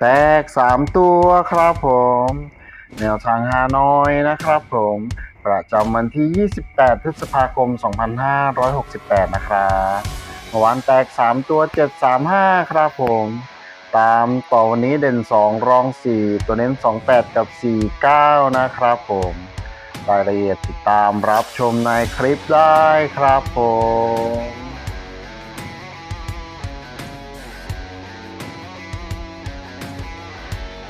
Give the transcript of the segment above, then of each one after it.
แตก3ตัวครับผม แนวทางฮานอยนะครับผม ประจำวันที่ 28 พฤษภาคม 2568 นะครับเมื่อวานแตก 3 ตัว 735 ครับผม ตามต่อวันนี้เด่น 2 รอง 4 ตัวเน้น 28 กับ 49 นะครับผมรายละเอียดติดตามรับชมในคลิปได้ครับผม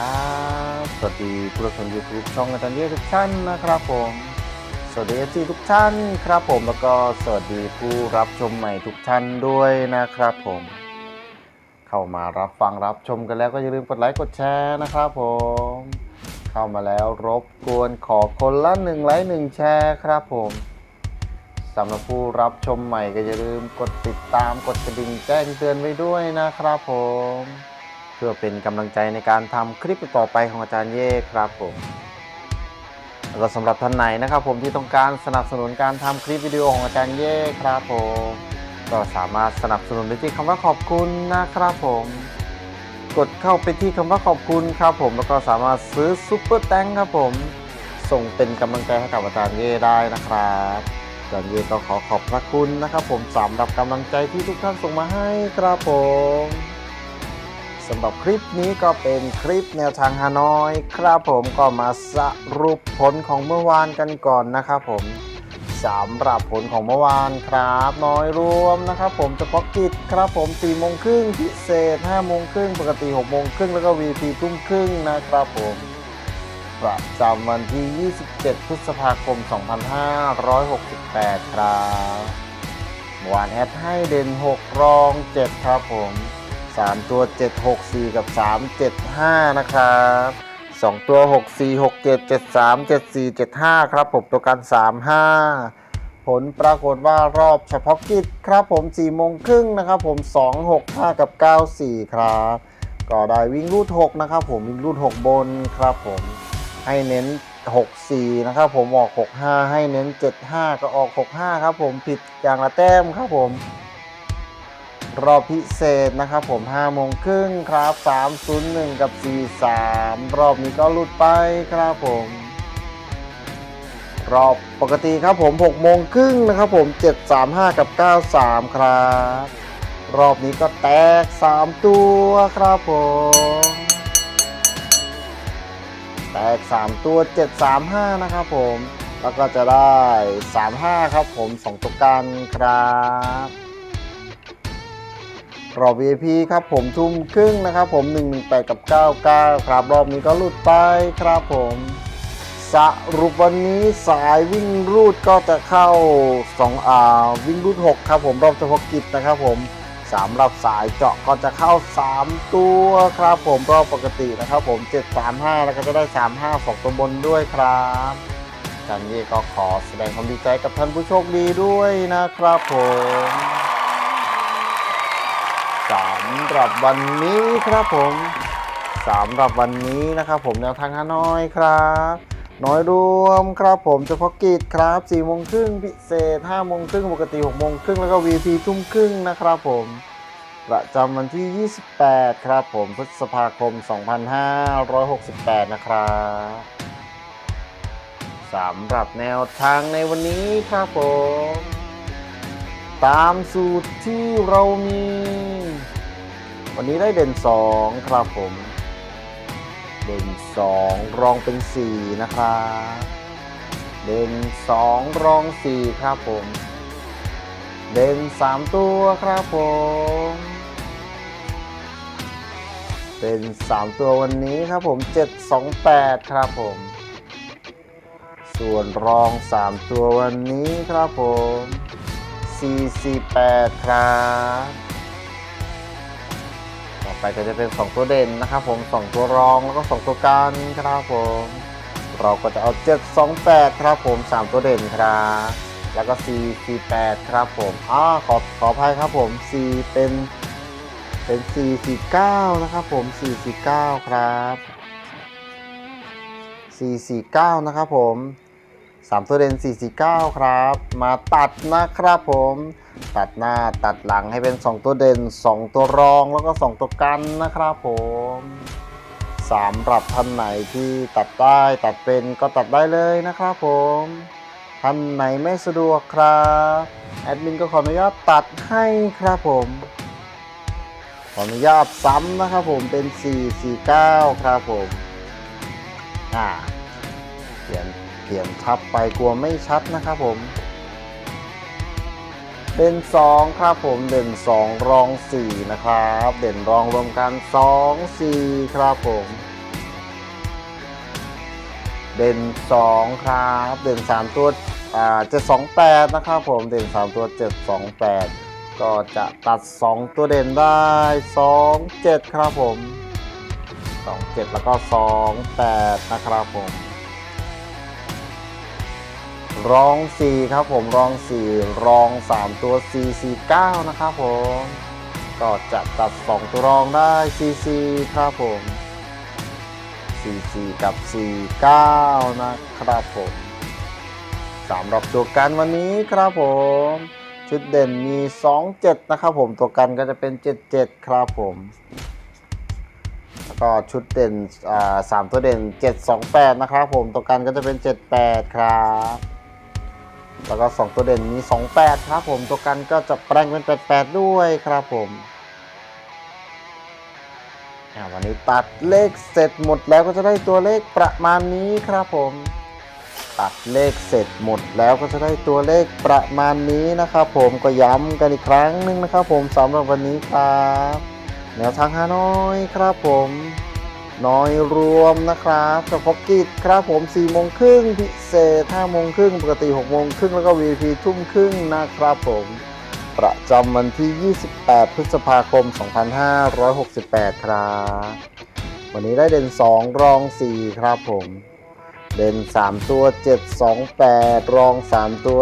ครับ สวัสดีผู้รับชมยูทูบช่องอาจารย์เยทุกท่านนะครับผม สวัสดีเอซีทุกท่านครับผมแล้วก็สวัสดีผู้รับชมใหม่ทุกท่านด้วยนะครับผม เข้ามารับฟังรับชมกันแล้วก็อย่าลืมกดไลค์กดแชร์นะครับผม เข้ามาแล้วรบกวนขอคนละหนึ่งไลค์หนึ่งแชร์ครับผมสำหรับผู้รับชมใหม่ก็อย่าลืมกดติดตามกดกระดิ่งแจ้งเตือนไว้ด้วยนะครับผม พื่อเป็นกำลังใจในการทำคลิปต่อไปของอาจารย์เย่ครับผมแล้วก็สำหรับท่านไหนนะครับผมที่ต้องการสนับสนุนการทำคลิปวิดีโอของอาจารย์เย่ครับผมก็สามารถสนับสนุนได้ที่คำว่าขอบคุณนะครับผม กดเข้าไปที่คำว่าขอบคุณครับผมแล้วก็สามารถซื้อซุปเปอร์แตงครับผม ส่งเป็นกำลังใจให้กับอาจารย์เย่ได้นะครับอาจารย์เย่ก็ขอขอบพระคุณนะครับผมสำหรับกำลังใจที่ทุกท่านส่งมาให้ครับผม สำหรับคลิปนี้ก็เป็นคลิปแนวทางฮานอย ครับผมก็มาสรุปผลของเมื่อวานกันก่อนนะครับผมสำหรับผลของเมื่อวานครับ น้อยรวมนะครับผมเฉพาะกิจครับผม4โมงครึ่งพิเศษ5โมงครึ่งปกติ6โมงครึ่งแล้วก็ VP ทุ่มครึ่งนะครับผมประจำวันที่ 27 พฤษภาคม 2568 ครับเมื่อวานแอดให้เด่น 6 รอง 7 ครับผม 3 ตัว 764 กับ 375 นะครับ2 ตัว 64 67 73 74 75 ครับผมตัวกัน 35 ผลปรากฏว่ารอบเฉพาะกิจครับผม4โมงครึ่งนะครับผม 265 กับ 94 ครับ ก็ได้วิ่งรูด 6 นะครับผมวิ่งรูด 6 บนครับผมให้เน้น 64 นะครับผมออก 65 ให้เน้น 75 ก็ออก 65 ครับผมผิดอย่างละแต้มครับผม รอบพิเศษนะครับผม5โมงครึ่งครับ 301 กับ 43 รอบนี้ก็หลุดไปครับผม รอบปกติครับผม6โมงครึ่งนะครับผม 735 กับ 93 ครับ รอบนี้ก็แตก 3 ตัวครับผมแตก 3 ตัว 735 นะครับผม แล้วก็จะได้ 35 ครับผม 2ตัวกันครับ รอบ VIP ครับผมทุ่มครึ่งนะครับผม 118 กับ 99 ครับ รอบนี้ก็หลุดไปครับผมสรุปวันนี้สายวิ่งรูดก็จะเข้า2อ่าวิ่งรูด 6 ครับผมรอบเฉพาะกิจนะครับผมสำหรับสายเจาะก็จะเข้า 3 ตัวครับผมรอบปกตินะครับผม 735 แล้วก็จะได้ 35 2ตัวบนด้วยครับจันเย่ก็ขอแสดงความดีใจกับท่านผู้โชคดีด้วยนะครับผม หรับวันนี้ครับผมสำหรับวันนี้นะครับผมแนวทางฮานอยครับ น้อยรวมครับผมเฉพาะกิจครับ4โมงครึ่งพิเศษ5โมงครึ่งปกติ6โมงครึ่งแล้วก็ VP ทุ่มครึ่งนะครับผมประจำวันที่ 28 ครับผมพฤษภาคม 2568 นะครับสำหรับแนวทางในวันนี้ครับผม ตามสูตรที่เรามี วันนี้ได้เด่น 2 ครับผม เด่น 2 รองเป็น 4 นะครับเด่น 2 รอง 4 ครับผม เด่น 3 ตัวครับผม เป็น 3 ตัววันนี้ครับผม 728 ครับผม ส่วนรอง 3 ตัววันนี้ครับผม448ครับ ต่อไปก็จะเป็น 2 ตัวเด่นนะครับผม 2 ตัวรองแล้วก็ 2 ตัวกันครับผม เราก็จะเอา 728 ครับผม 3 ตัวเด่นครับ แล้วก็ 448 ครับผมอ่าขอขออภัยครับผม 4 เป็นเป็น 449 นะครับผม 449 ครับ 449 นะครับผม 3ตัวเด่น449 ครับ มาตัดนะครับผม ตัดหน้าตัดหลังให้เป็น 2 ตัวเด่น 2 ตัวรองแล้วก็ 2 ตัวกันนะครับผมสำหรับท่านไหนที่ตัดได้ตัดเป็นก็ตัดได้เลยนะครับผมท่านไหนไม่สะดวกครับแอดมินก็ขออนุญาตตัดให้ครับผมขออนุญาตซ้ำนะครับผมเป็น 449 ครับผมอ่าเขียน เขียนทับไปกลัวไม่ชัดนะครับผมเด่น2ครับผมเด่น 2 รอง 4 นะครับ เด่นรองรวมกัน 2 4 ครับผม เด่น 2 ครับ เด่น 3 ตัวอ่า728 นะครับผมเด่น 3 ตัว 728 ก็จะตัด 2 ตัวเด่นได้ 2 7 ครับผม 2 7 แล้วก็ 2 8 นะครับผม รอง 4 ครับผมรอง 4 รอง 3 ตัว 4 4 9 นะครับผม ก็จะตัด 2 ตัวรองได้ 4 4 ครับผม 4 4 กับ 4 9 นะครับผมสำหรับตัวกันวันนี้ครับผม ชุดเด่นมี 2 7 นะครับผม ตัวกันก็จะเป็น 7 7 ครับผมก็ชุดเด่นสามตัวเด่น 728 นะครับผม ตัวกันก็จะเป็น 78 ครับ แล้วก็ 2 ตัวเด่นมี 28 ครับผม ตัวกันก็จะแปลงเป็น 88 ด้วยครับผมวันนี้ตัดเลขเสร็จหมดแล้วก็จะได้ตัวเลขประมาณนี้ครับผม ตัดเลขเสร็จหมดแล้วก็จะได้ตัวเลขประมาณนี้นะครับผมก็ย้ำกันอีกครั้งหนึ่งนะครับผมสำหรับวันนี้ครับแนวทางฮานอยครับผม น้อยรวมนะครับเฉพาะกิจครับผม4โมงครึ่งพิเศษ5โมงครึ่งปกติ6โมงครึ่งแล้วก็ VP ทุ่มครึ่งนะครับผม ประจำวันที่ 28 พฤษภาคม 2568 ครับ วันนี้ได้เด่น 2 รอง 4 ครับผม เด่น 3 ตัว 728 รอง 3 ตัว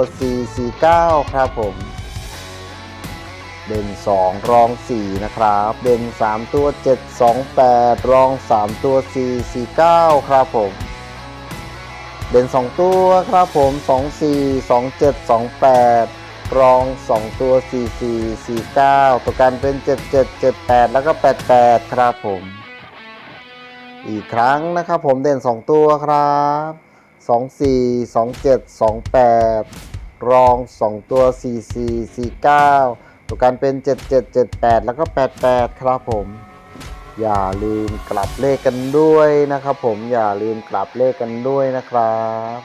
449 ครับผม เด่น 2 รอง 4 นะครับ เด่น 3 ตัว 728 รอง 3 ตัว 449 ครับผม เด่น 2 ตัวครับผม 24 27 28 รอง 2 ตัว 44 49 ตัวกันเป็น 77 78 แล้วก็ 88 ครับผม อีกครั้งนะครับผมเด่น 2 ตัวครับ 24 27 28 รอง 2 ตัว 44 49 ตัวกันเป็น 7778 แล้วก็ 88 ครับผม อย่าลืมกลับเลขกันด้วยนะครับผมอย่าลืมกลับเลขกันด้วยนะครับ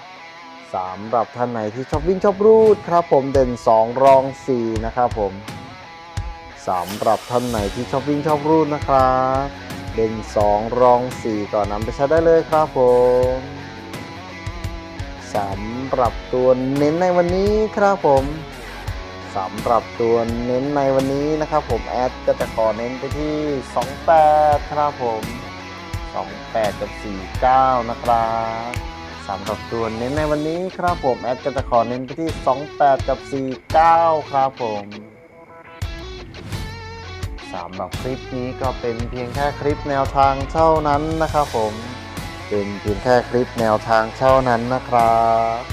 สำหรับท่านไหนที่ชอบวิ่งชอบรูดครับผมเด่น 2 รอง 4 นะครับผมสำหรับท่านไหนที่ชอบวิ่งชอบรูดนะครับเด่น 2 รอง 4 ก่อนนำไปใช้ได้เลยครับผมสำหรับตัวเน้นในวันนี้ครับผม สำหรับตัวเน้นในวันนี้นะครับผมแอดก็จะขอเน้นไปที่ 28 ครับผม 28 กับ 49 นะครับสำหรับตัวเน้นในวันนี้ครับผมแอดก็จะขอเน้นไปที่ 28 กับ 49 ครับผมสำหรับคลิปนี้ก็เป็นเพียงแค่คลิปแนวทางเท่านั้นนะครับผม เป็นเพียงแค่คลิปแนวทางเท่านั้นนะครับ